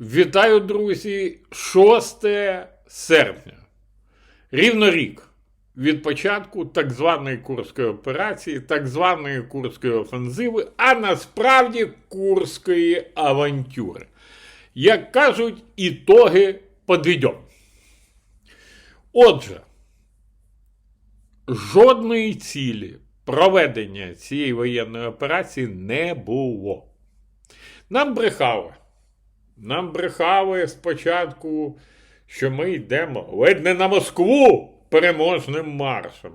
Вітаю, друзі! 6 серпня. Рівно рік від початку так званої Курської операції, так званої Курської офензиви, а насправді Курської авантюри. Як кажуть, ітоги подвідьом. Отже, жодної цілі проведення цієї воєнної операції не було. Нам брехали. Нам брехали спочатку, що ми йдемо ледь не на Москву переможним маршем.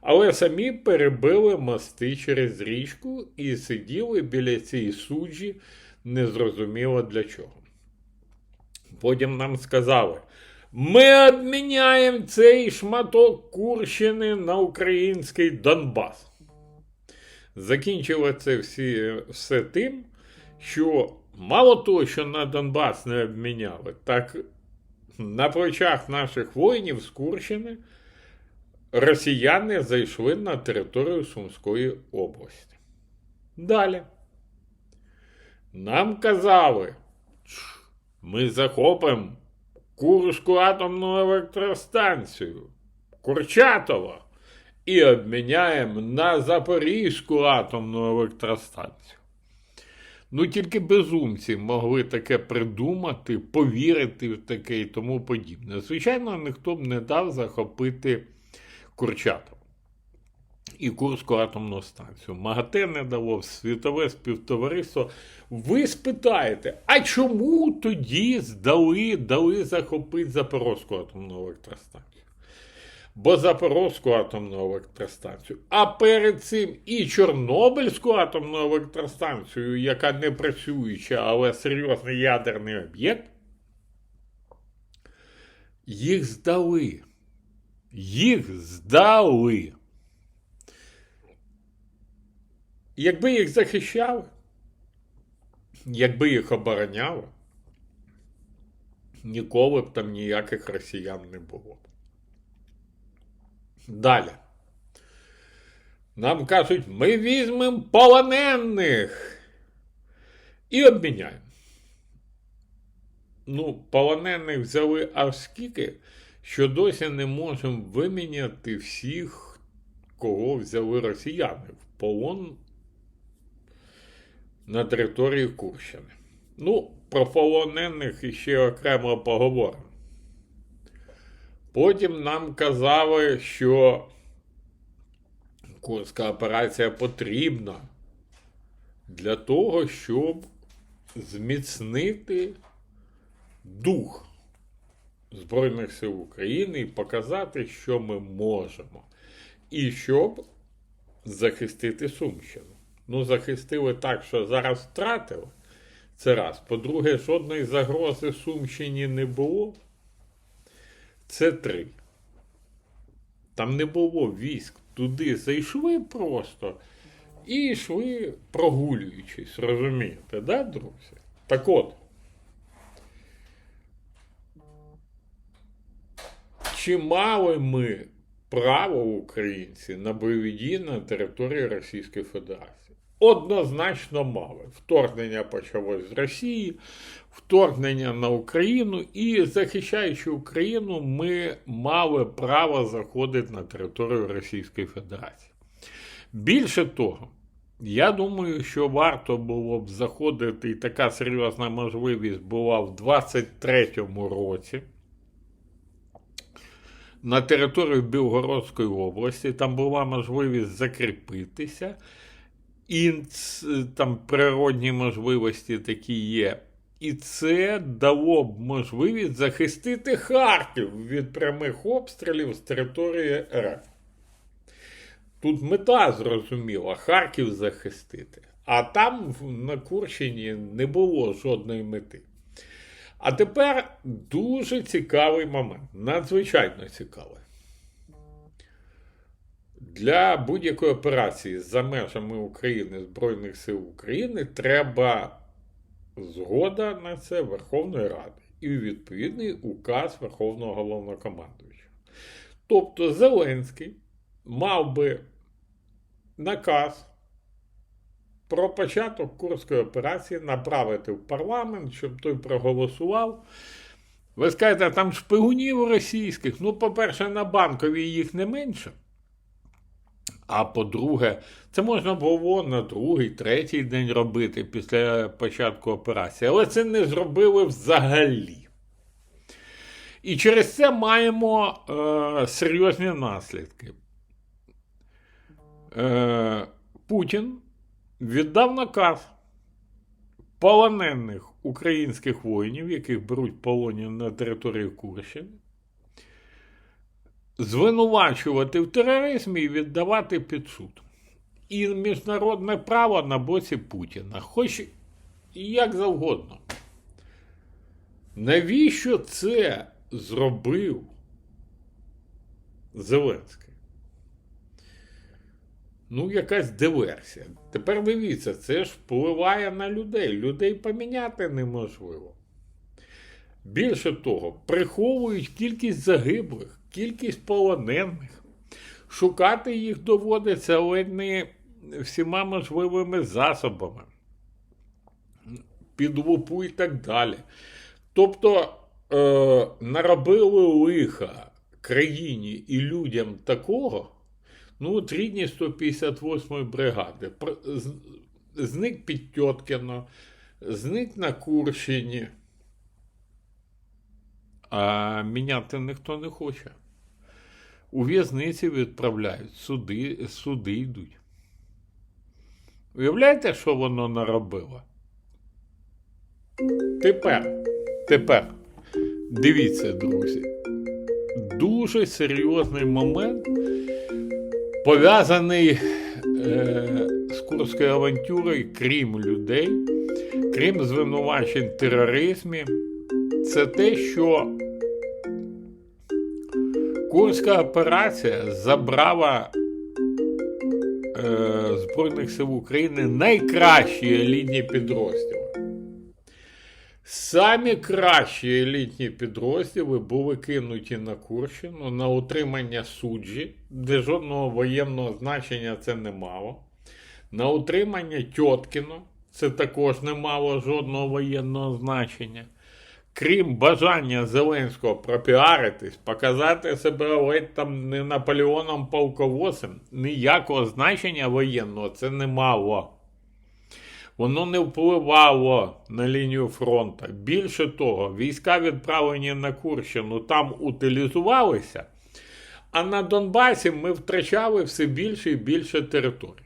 Але самі перебили мости через річку і сиділи біля цієї суджі незрозуміло для чого. Потім нам сказали, ми обміняємо цей шматок Курщини на український Донбас. Закінчили це всі, все тим, що мало того, що на Донбас не обміняли, так на плечах наших воїнів з Курщини росіяни зайшли на територію Сумської області. Далі. Нам казали, ми захопимо Курську атомну електростанцію Курчатова і обміняємо на Запорізьку атомну електростанцію. Ну, тільки безумці могли таке придумати, повірити в таке і тому подібне. Звичайно, ніхто б не дав захопити Курчатов і Курську атомну станцію. МАГАТЕ не дало світове співтовариство. Ви спитаєте, а чому тоді здали, дали захопити Запорозьку атомну електростанцію? Бо Запорозьку атомну електростанцію, а перед цим і Чорнобильську атомну електростанцію, яка не працююча, але серйозний ядерний об'єкт, їх здали. Їх здали. Якби їх захищали, якби їх обороняли, ніколи б там ніяких росіян не було. Далі. Нам кажуть, ми візьмемо полонених і обміняємо. Ну, полонених взяли аж скільки, що досі не можемо виміняти всіх, кого взяли росіяни в полон на території Курщини. Ну, про полонених іще окремо поговоримо. Потім нам казали, що Курська операція потрібна для того, щоб зміцнити дух Збройних сил України і показати, що ми можемо. І щоб захистити Сумщину. Ну, захистили так, що зараз втратили. Це раз. По-друге, жодної загрози Сумщині не було. Це три. Там не було військ. Туди зайшли просто і йшли прогулюючись, розумієте, да, друзі? Так от. Чи мали ми право українці на бойові дії на території Російської Федерації? Однозначно мали. Вторгнення почалось з Росії, вторгнення на Україну, і захищаючи Україну, ми мали право заходити на територію Російської Федерації. Більше того, я думаю, що варто було б заходити, і така серйозна можливість була в 23-му році. На територію Білгородської області там була можливість закріпитися, і там природні можливості такі є. І це дало б можливість захистити Харків від прямих обстрілів з території РФ. Тут мета зрозуміла Харків захистити, а там на Курщині не було жодної мети. А тепер дуже цікавий момент, надзвичайно цікавий. Для будь-якої операції за межами України Збройних сил України треба згода на це Верховної Ради і відповідний указ Верховного головнокомандуючого. Тобто Зеленський мав би наказ про початок Курської операції направити в парламент, щоб той проголосував. Ви скажете, там шпигунів російських. Ну, по-перше, на банковій їх не менше. А по-друге, це можна було на другий, третій день робити після початку операції, але це не зробили взагалі. І через це маємо е, серйозні наслідки. Е, Путін віддав наказ полонених українських воїнів, яких беруть полоні на території Курщини, звинувачувати в тероризмі і віддавати під суд. І міжнародне право на боці Путіна, хоч і як завгодно. Навіщо це зробив Зеленський? Ну, якась диверсія. Тепер дивіться, це ж впливає на людей. Людей поміняти неможливо. Більше того, приховують кількість загиблих, кількість полонених. Шукати їх доводиться ледь не всіма можливими засобами. Під лупу і так далі. Тобто е, наробили лиха країні і людям такого, ну, от рідні 158-ї бригади. Зник під Тьоткіно, зник на Курщині. А міняти ніхто не хоче. У в'язниці відправляють, суди, суди йдуть. Уявляєте, що воно наробило? Тепер, тепер, дивіться, друзі, дуже серйозний момент, пов'язаний е, з Курською авантюрою, крім людей, крім звинувачень в тероризмі, це те, що Курська операція забрала е, Збройних сил України найкращі елітні підрозділи. Самі кращі елітні підрозділи були кинуті на Курщину на утримання суджі, де жодного воєнного значення це не мало. На утримання Тьоткіно це також не мало жодного воєнного значення. Крім бажання Зеленського пропіаритись, показати себе ледь там не Наполеоном полководцем, ніякого значення воєнного це не мало. Воно не впливало на лінію фронту. Більше того, війська відправлені на Курщину там утилізувалися, а на Донбасі ми втрачали все більше і більше територій.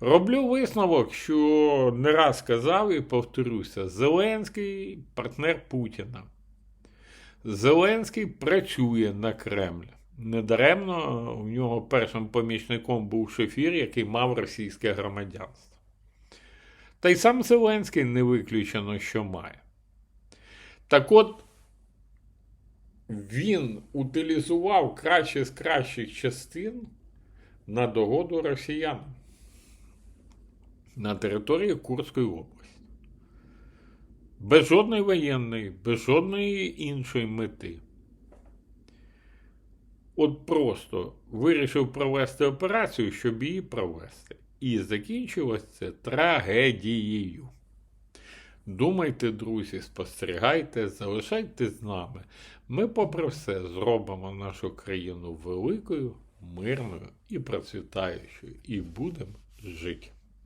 Роблю висновок, що не раз казав і повторюся: Зеленський партнер Путіна. Зеленський працює на Кремль. Недаремно у нього першим помічником був шефір, який мав російське громадянство. Та й сам Зеленський не виключено, що має. Так от, він утилізував краще з кращих частин на догоду росіянам на території Курської області. Без жодної воєнної, без жодної іншої мети. От просто вирішив провести операцію, щоб її провести. І закінчилось це трагедією. Думайте, друзі, спостерігайте, залишайтесь з нами. Ми, попри все, зробимо нашу країну великою, мирною і процвітаючою, і будемо жити.